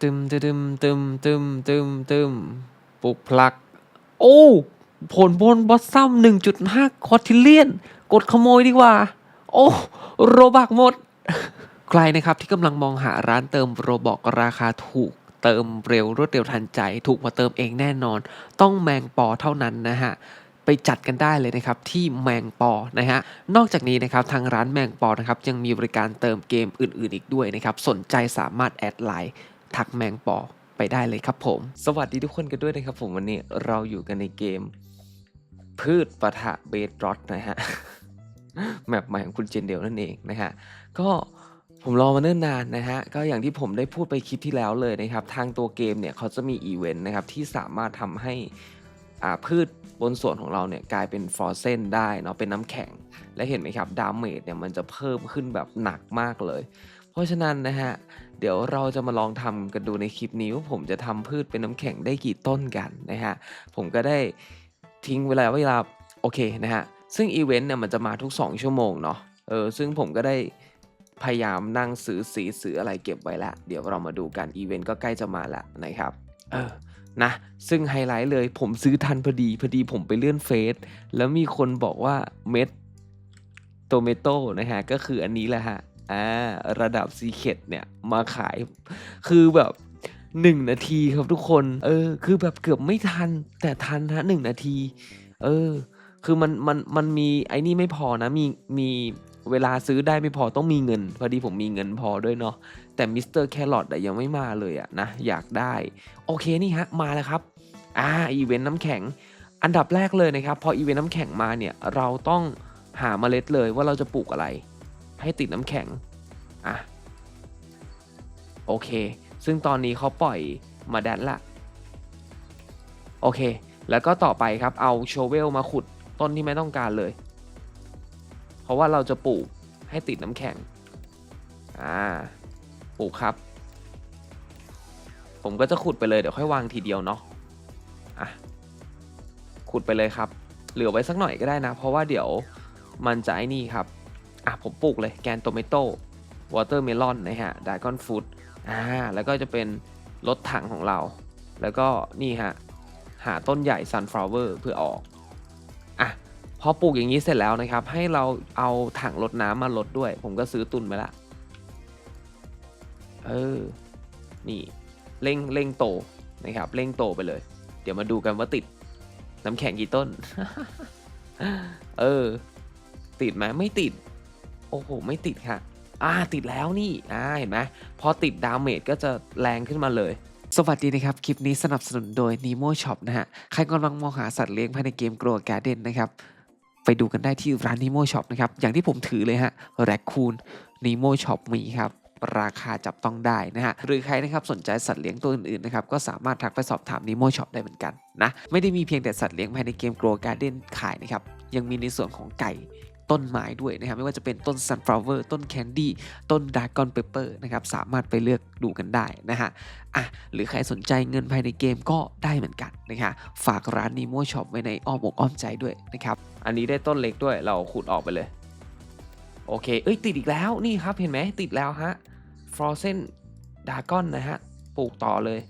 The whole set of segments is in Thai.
ตึมตึมตึมตึมตึมตึมปลุกพลัก โอ้ ผลบนบอสซัม1.5คอทิเลียน กดขโมยดีกว่า โอ้ โรบักหมด ใครนะครับที่กำลังมองหาร้านเติมโรบอกราคาถูกเติมเร็วรวดเร็วทันใจ ถูกกว่าเติมเองแน่นอน ต้องแมงปอเท่านั้นนะฮะไปจัดกันได้เลยนะครับที่แมงปอนะฮะนอกจากนี้นะครับทางร้านแมงปอนะครับยังมีบริการเติมเกมอื่นๆอีกด้วยนะครับสนใจสามารถแอดไลน์ ทักแมงปอไปได้เลยครับผม สวัสดีทุกคนกันด้วยนะครับผมวันนี้เราอยู่กันในเกม พืชปะทะเบสรอดนะฮะ แมปใหม่ของคุณเจนเดลนั่นเองนะฮะ ก็ผมรอมาเนิ่นนานนะฮะ ก็อย่างที่ผมได้พูดไปคลิปที่แล้วเลยนะครับ ทางตัวเกมเนี่ยเขาจะมีอีเวนต์นะครับที่สามารถทำให้อ่าพืชบนส่วนของเราเนี่ยกลายเป็นฟรอเซนได้เนาะเป็นน้ำแข็ง และเห็นไหมครับดาเมจเนี่ยมันจะเพิ่มขึ้นแบบหนักมากเลย ราะฉะนั้นนะฮะ เดี๋ยวเราจะมาลองทำกันดูในคลิปนี้ว่าผมจะทำพืชเป็นน้ำแข็งได้กี่ต้นกันนะฮะ ผมก็ได้ทิ้งเวลาเวลาโอเคนะฮะ ซึ่งอีเวนต์เนี่ยมันจะมาทุก 2 ชั่วโมงเนาะ เออ ซึ่งผมก็ได้พยายามนั่งซื้อสีซื้ออะไรเก็บไว้ล้วเดี๋ยวเรามาดูกันอีเวนต์ก็ใกล้จะมาล้วนะครับ เออนะซึ่งไฮไลท์เลยผมซื้อทันพอดีพอดีผมไปเลื่อนเฟซแล้วมีคนบอกว่าเม็ดโตเมโต้นะฮะ ก็คืออันนี้แหละฮะ อ่าระดับซีเคดเนี่ยมาขาย คือแบบหนึ่งนาทีครับทุกคน เออ คือแบบเกือบไม่ทัน แต่ทันฮะหนึ่งนาที เออ คือมันมันมันมีไอ้นี่ไม่พอนะ มีมีเวลาซื้อได้ไม่พอต้องมีเงิน พอดีผมมีเงินพอด้วยเนาะแต่มิสเตอร์แครอทยังไม่มาเลยอะนะ อยากได้ โอเคนี่ฮะ มาแล้วครับ อ่าอีเวนต์น้ำแข็ง อันดับแรกเลยนะครับ พออีเวนต์น้ำแข็งมาเนี่ย เราต้องหาเมล็ดเลยว่าเราจะปลูกอะไร ให้ติดน้ำแข็งอะโอเค ซึ่งตอนนี้เขาปล่อยมาแดนละโอเค แล้วก็ต่อไปครับเอาโชเวลมาขุดต้นที่ไม่ต้องการเลย เพราะว่าเราจะปลูกให้ติดน้ำแข็งอ่าปลูกครับ ผมก็จะขุดไปเลยเดี๋ยวค่อยวางทีเดียวเนาะอะขุดไปเลยครับ เหลือไว้สักหน่อยก็ได้นะ เพราะว่าเดี๋ยวมันจะไอ้นี่ครับ อะผมปลูกเลยแกนโตเมโต้วอเตอร์เมลอนนะฮะดากอนฟูดอ่าแล้วก็จะเป็นรถถังของเรา แล้วก็นี่ฮะหาต้นใหญ่ sunflower เพื่อออกอะพอปลูกอย่างนี้เสร็จแล้วนะครับ ให้เราเอาถังรดน้ำมาลดด้วย ผมก็ซื้อตุนไปละเออนี่เร่งเร่งโตนะครับเร่งโตไปเลย เดี๋ยวมาดูกันว่าติดน้ำแข็งกี่ต้น เออ ติดไหมไม่ติด โอ้โห ไม่ติดค่ะ อ่า ติดแล้วนี่ อ่า เห็นไหม พอติดดาเมจก็จะแรงขึ้นมาเลยสวัสดีนะครับ คลิปนี้สนับสนุนโดย Nemo Shop นะฮะ ใครกำลังมองหาสัตว์เลี้ยงภายในเกม Grow Garden นะครับ ไปดูกันได้ที่ร้าน Nemo Shop นะครับ อย่างที่ผมถือเลยฮะ Raccoon Nemo Shop มีครับ ราคาจับต้องได้นะฮะ หรือใครนะครับสนใจสัตว์เลี้ยงตัวอื่นๆนะครับ ก็สามารถทักไปสอบถาม Nemo Shop ได้เหมือนกันนะ ไม่ได้มีเพียงแต่สัตว์เลี้ยงภายในเกม Grow Garden ขายนะครับ ยังมีในส่วนของไก่ ต้นไม้ด้วยนะครับไม่ว่าจะเป็นต้น sunflower ต้น candy ต้น dragon pepper นะครับสามารถไปเลือกดูกันได้นะฮะอะหรือใครสนใจเงินภายในเกมก็ได้เหมือนกันนะฮะฝากร้าน Nemo Shop ไว้ในอ้อมอกอ้อมใจด้วยนะครับอันนี้ได้ต้นเล็กด้วยเราขุดออกไปเลย โอเค เอ้ยติดอีกแล้วนี่ครับเห็นไหมติดแล้วฮะ Frozen Dragon นะฮะปลูกต่อเลย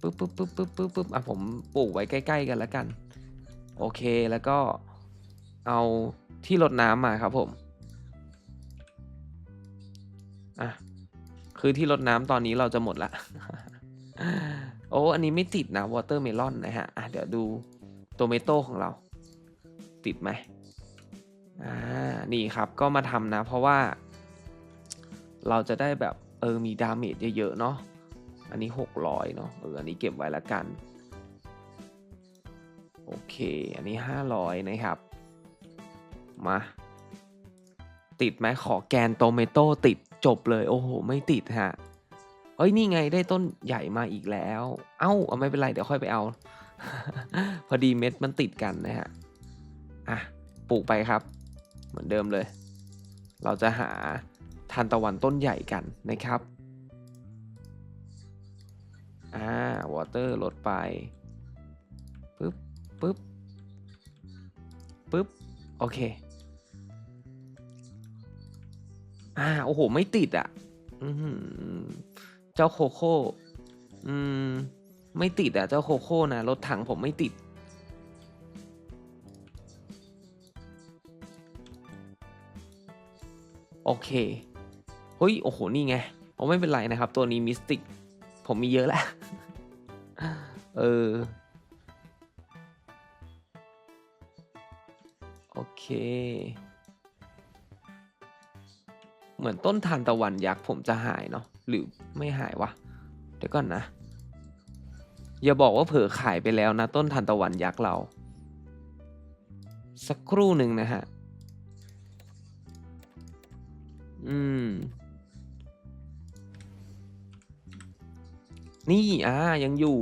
ปึ๊บปึ๊บปึ๊บปึ๊บปึ๊บปึ๊บอะผมปลูกไว้ใกล้ ๆ กันแล้วกัน โอเคแล้วก็เอา ที่รดน้ำมาครับผมอะคือที่รดน้ำตอนนี้เราจะหมดละโอ้อันนี้ไม่ติดนะวอเตอร์เมลอนนะฮะอะเดี๋ยวดูโตเมโต้ของเรา ติดไหมอ่านี่ครับก็มาทำนะ เพราะว่า เราจะได้แบบเออมีดาเมจเยอะๆเนาะอันนี้ 600 เนาะเอออันนี้เก็บไว้ละกัน โอเค อันนี้ 500 นะครับ มา ติดไหมขอแกนโตเมโต้ติดจบเลย โอ้โห ไม่ติดฮะ เฮ้ย นี่ไงได้ต้นใหญ่มาอีกแล้ว เอ้าเอาไม่เป็นไร เดี๋ยวค่อยไปเอา พอดีเม็ดมันติดกันนะฮะ อะ ปลูกไปครับ เหมือนเดิมเลย เราจะหาทานตะวันต้นใหญ่กันนะครับ อ่าวอเตอร์ลดไป ปึ๊บ ปึ๊บ ปึ๊บ โอเค อ่า โอ้โห ไม่ติดอะ อืเจ้าโคโค่อืม ไม่ติดอะ เจ้าโคโค่นะรถถังผมไม่ติด โอเค เฮ้ย โอ้โห นี่ไงโอ้ไม่เป็นไรนะครับ ตัวนี้มิสติก ผมมีเยอะแล้ว เออ โอเค เหมือนต้นทานตะวันยักษ์ผมจะหายเนาะหรือไม่หายวะเดี๋ยวก่อนนะ อย่าบอกว่าเผลอขายไปแล้วนะ ต้นทานตะวันยักษ์เรา สักครู่หนึ่งนะฮะ อืม นี่อ่ายังอยู่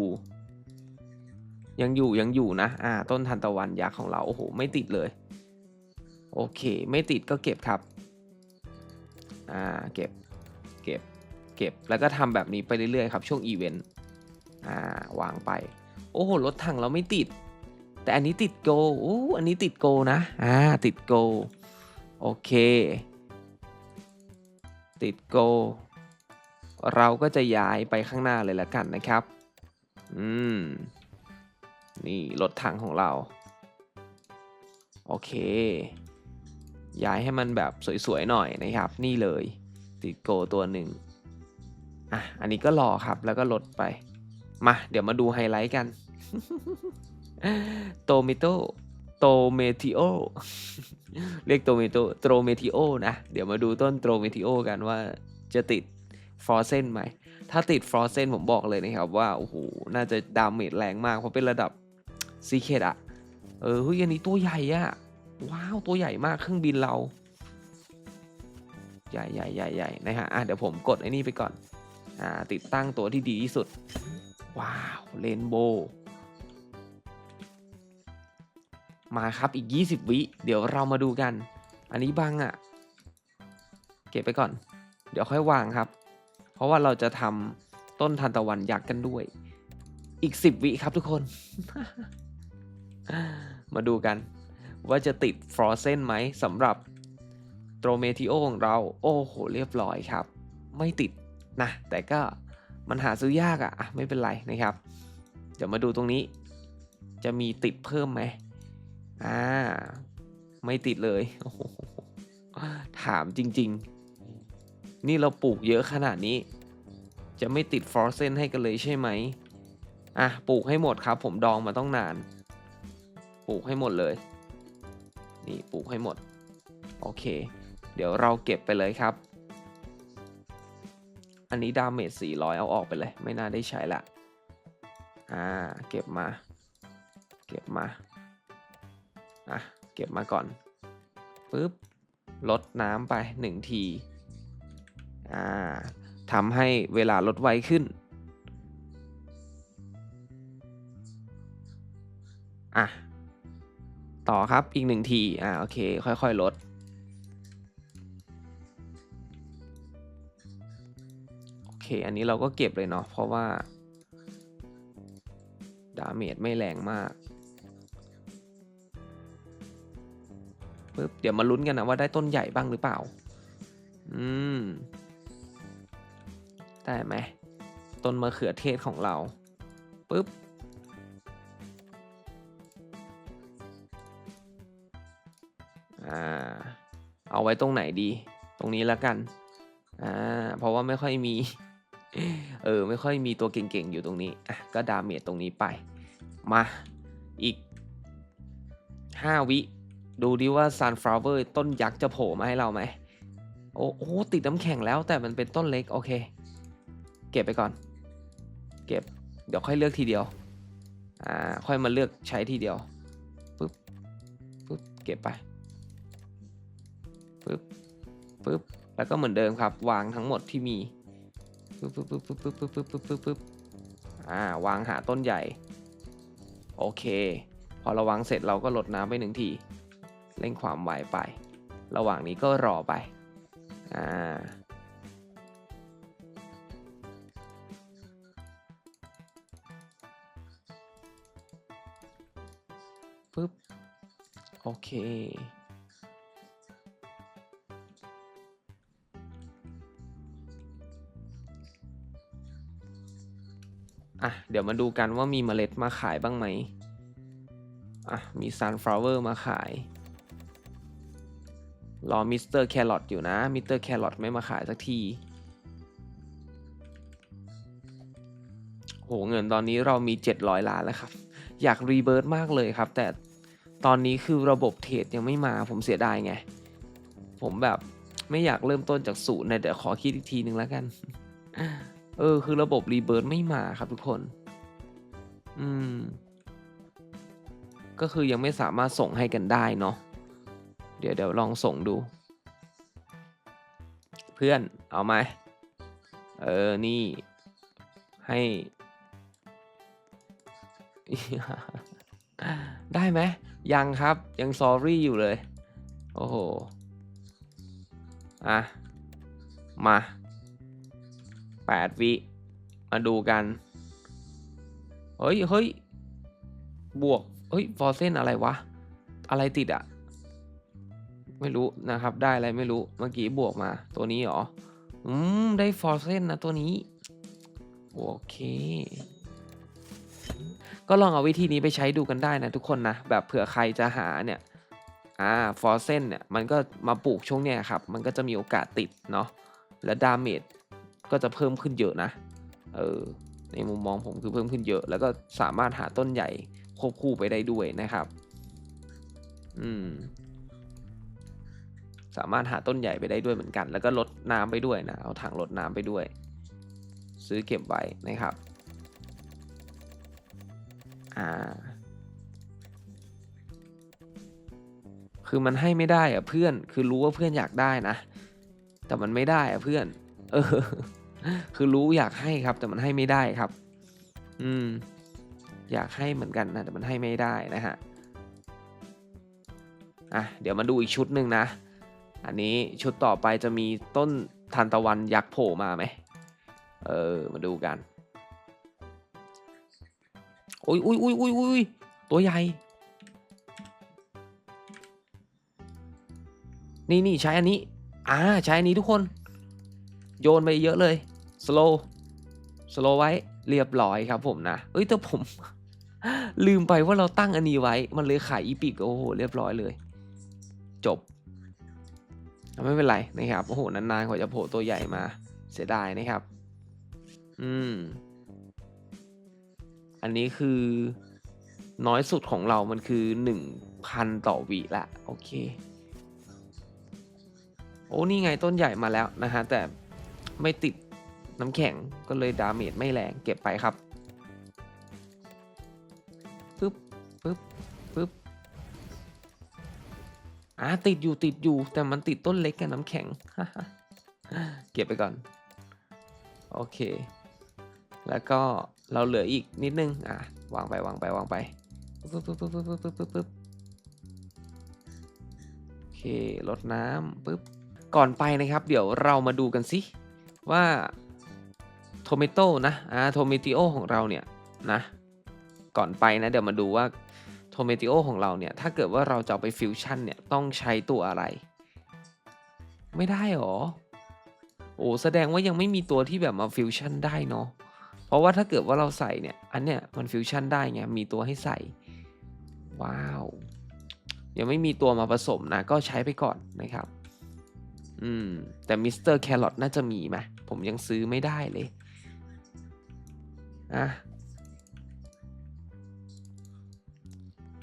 ยังอยู่ยังอยู่นะ อ่า ต้นทานตะวันยักษ์ของเรา โอ้โห ไม่ติดเลย โอเค ไม่ติดก็เก็บครับ อ่าเก็บเก็บเก็บแล้วก็ทำแบบนี้ไปเรื่อยๆครับ ช่วงอีเวนต์อ่าวางไป โอ้โหรถถังเราไม่ติด แต่อันนี้ติดโกโอ้อันนี้ติดโกนะอ่าติดโกโอเค ติดโกเราก็จะย้ายไปข้างหน้าเลยละกันนะครับ อืม นี่รถถังของเรา โอเค ย้ายให้มันแบบสวยๆหน่อยนะครับ นี่เลยติดโกตัวหนึ่งอะอันนี้ก็รอครับแล้วก็ลดไป มา เดี๋ยวมาดูไฮไลท์กันโตเมโตโตเมทิโอเรียกโตเมโตโตเมทิโอนะ เดี๋ยวมาดูต้นโตเมทิโอกันว่าจะติดฟรอเซนไหม ถ้าติดฟรอเซนผมบอกเลยนะครับว่า โอ้โห น่าจะดาเมจแรงมาก เพราะเป็นระดับซีเคดอะเออเฮ้ยอันนี้ตัวใหญ่อะ ว้าว ตัวใหญ่มากเครื่องบินเรา ใหญ่ใหญ่ใหญ่ใหญ่นะฮะอะเดี๋ยวผมกดไอ้นี่ไปก่อนอ่าติดตั้งตัวที่ดีที่สุด ว้าวเรนโบว์มาครับอีก 20 วิ เดี๋ยวเรามาดูกัน อันนี้บังอะ่ะ เก็บไปก่อน เดี๋ยวค่อยวางครับ เพราะว่าเราจะทำต้นทานตะวันยักษ์กันด้วย อีก 10 วิครับทุกคน มาดูกัน ว่าจะติดฟรอเซนไหมสำหรับโตรเมทิโอของเรา โอ้โห เรียบร้อยครับ ไม่ติดนะ แต่ก็มันหาซื้อยากอะ่ะ ไม่เป็นไรนะครับ เดี๋ยวมาดูตรงนี้ จะมีติดเพิ่มไหมอ่า ไม่ติดเลยโอ้โหถามจริง ๆ นี่เราปลูกเยอะขนาดนี้ จะไม่ติดฟรอเซนให้กันเลยใช่ไหมอะ ปลูกให้หมดครับ ผมดองมาต้องนาน ปลูกให้หมดเลย นี่ปลูกให้หมด โอเค เดี๋ยวเราเก็บไปเลยครับ อันนี้ดาเมจ400 เอาออกไปเลย ไม่น่าได้ใช้ละ อ่า เก็บมา เก็บมา อะ เก็บมาก่อน ปึ๊บ ลดน้ำไป 1 ที อ่าทำให้เวลาลดไวขึ้น อะ ต่อครับอีกหนึ่งที อ่าโอเค ค่อยๆ ลด โอเค อันนี้เราก็เก็บเลยเนาะเพราะว่า ดาเมจไม่แรงมากปึ๊บเดี๋ยวมาลุ้นกันนะว่าได้ต้นใหญ่บ้างหรือเปล่า อืม ได้ไหม ต้นมะเขือเทศของเราปึ๊บ ไว้ตรงไหนดี ตรงนี้แล้วกันอ่าเพราะว่าไม่ค่อยมี เออ ไม่ค่อยมีตัวเก่งๆ อยู่ตรงนี้อะก็ดาเมจตรงนี้ไป มาอีก 5 วิ ดูดิว่า Sunflower ต้นยักษ์จะโผล่มาให้เราไหมโอ้โหติดน้ำแข็งแล้วแต่มันเป็นต้นเล็ก โอเค เก็บไปก่อน เก็บ เดี๋ยวค่อยเลือกทีเดียว อ่า ค่อยมาเลือกใช้ทีเดียว ปึ๊บ ปึ๊บ เก็บไป ปึ๊บปึ๊บแล้วก็เหมือนเดิมครับ วางทั้งหมดที่มีปึ๊บปึ๊บปึ๊บปึ๊บปึ๊บปึ๊บปึ๊บปึ๊บปึ๊บอ่าวางหาต้นใหญ่ โอเค พอเราวางเสร็จเราก็ลดน้ำไปหนึ่งทีเร่งความไวไป ระหว่างนี้ก็รอไปอ่าปึ๊บโอเค อะเดี๋ยวมาดูกันว่ามีเมล็ดมาขายบ้างไหมอะมี sunflower มาขาย รอมิสเตอร์แครอทอยู่นะมิสเตอร์แครอทไม่มาขายสักทีโหเงินตอนนี้เรามี 700 ล้านแล้วครับ อยากรีเบิร์ตมากเลยครับ แต่ตอนนี้คือระบบเทรดยังไม่มาผมเสียดายไง ผมแบบไม่อยากเริ่มต้นจากศูนย์นะเดี๋ยวขอคิดอีกทีนึงแล้วกัน เออ คือระบบรีเบิร์ตไม่มาครับทุกคน อืม ก็คือยังไม่สามารถส่งให้กันได้เนาะ เดี๋ยวเดี๋ยวลองส่งดู เพื่อน เอาไหม เออ นี่ ให้ ได้ไหม ยังครับ ยังซอรี่อยู่เลย โอ้โห อะ มา แปดวิ มาดูกัน เฮ้ยเฮ้ยบวก เฮ้ยฟอร์เซนอะไรวะ อะไรติดอะไม่รู้นะครับ ได้อะไรไม่รู้ เมื่อกี้บวกมา ตัวนี้หรอ อืม ได้ฟอร์เซนนะตัวนี้ โอเค ก็ลองเอาวิธีนี้ไปใช้ดูกันได้นะทุกคนนะ แบบเผื่อใครจะหาเนี่ย อ่า ฟอร์เซนเนี่ย มันก็มาปลูกช่วงเนี้ยครับ มันก็จะมีโอกาสติดเนาะ และดาเมจ ก็จะเพิ่มขึ้นเยอะนะเออในมุมมองผมคือเพิ่มขึ้นเยอะ แล้วก็สามารถหาต้นใหญ่ควบคู่ไปได้ด้วยนะครับ อืม สามารถหาต้นใหญ่ไปได้ด้วยเหมือนกัน แล้วก็ลดน้ำไปด้วยนะ เอาถังลดน้ำไปด้วย ซื้อเก็บไว้นะครับ อ่า คือมันให้ไม่ได้อะเพื่อน คือรู้ว่าเพื่อนอยากได้นะ แต่มันไม่ได้อะเพื่อน เออ คือรู้อยากให้ครับ แต่มันให้ไม่ได้ครับ อืม อยากให้เหมือนกันนะแต่มันให้ไม่ได้นะฮะอะเดี๋ยวมาดูอีกชุดหนึ่งนะ อันนี้ชุดต่อไปจะมีต้นทานตะวันยักษ์โผล่มาไหมเออ มาดูกันโอ้ยอุ้ยอุ้ยอุ้ยอุ้ยตัวใหญ่ นี่นี่ใช้อันนี้ อ่า ใช้อันนี้ทุกคน โยนไปเยอะเลยสโลสโลไว้เรียบร้อยครับผมนะเอ้ยแต่ผม ลืมไปว่าเราตั้งอันนี้ไว้ มันเลยขายอีพิกโอ้โหเรียบร้อยเลย จบ ไม่เป็นไรนะครับโอ้โหนานๆกว่าจะโผล่ตัวใหญ่มา เสียดายนะครับ อืม อันนี้คือน้อยสุดของเรามันคือหนึ่งพันต่อวิละ โอเค โอ้ นี่ไงต้นใหญ่มาแล้วนะฮะ แต่ ไม่ติดน้ำแข็งก็เลยดาเมจไม่แรงเก็บไปครับปึ๊บปึ๊บปึ๊บอ่าติดอยู่ติดอยู่แต่มันติดต้นเล็กกับน้ำแข็ง เก็บไปก่อน โอเค แล้วก็เราเหลืออีกนิดนึง อะ วางไปวางไปวางไปปึ๊บปึ๊บปึ๊บปึ๊บปึ๊บปึ๊บปึ๊บโอเคลดน้ำปึ๊บก่อนไปนะครับ เดี๋ยวเรามาดูกันสิ ว่าโทเมโต้นะอ่าโทเมติโอของเราเนี่ยนะ ก่อนไปนะเดี๋ยวมาดูว่าโทเมติโอของเราเนี่ย ถ้าเกิดว่าเราจะไปฟิวชั่นเนี่ย ต้องใช้ตัวอะไร ไม่ได้หรอ โอ้แสดงว่ายังไม่มีตัวที่แบบมาฟิวชั่นได้เนาะเพราะว่าถ้าเกิดว่าเราใส่เนี่ย อันเนี้ยมันฟิวชั่นได้ไงมีตัวให้ใส่ ว้าว ยังไม่มีตัวมาผสมนะ ก็ใช้ไปก่อนนะครับ อืม แต่มิสเตอร์แครอทน่าจะมีไหมผมยังซื้อไม่ได้เลยอะ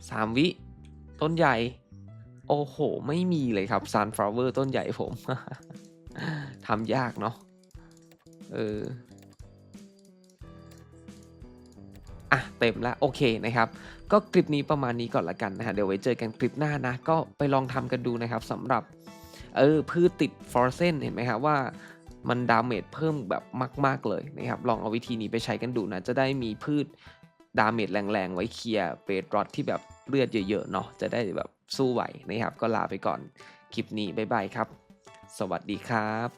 สามวิ ต้นใหญ่ โอ้โห ไม่มีเลยครับ Sunflower ต้นใหญ่ผมทำยากเนาะเอออะเต็มแล้วโอเคนะครับ ก็คลิปนี้ประมาณนี้ก่อนละกันนะฮะเดี๋ยวไว้เจอกันคลิปหน้านะ ก็ไปลองทำกันดูนะครับสำหรับ เออพืชติดฟอร์เซนเห็นไหมครับว่ามันดาเมจเพิ่มแบบมาก ๆ เลยนะครับ ลองเอาวิธีนี้ไปใช้กันดูนะ จะได้มีพืชดาเมจแรงๆ ไว้เคลียร์เบรดรอดที่แบบเลือดเยอะๆเนาะจะได้แบบสู้ไหวนะครับ ก็ลาไปก่อน คลิปนี้ บ๊ายบายครับ สวัสดีครับ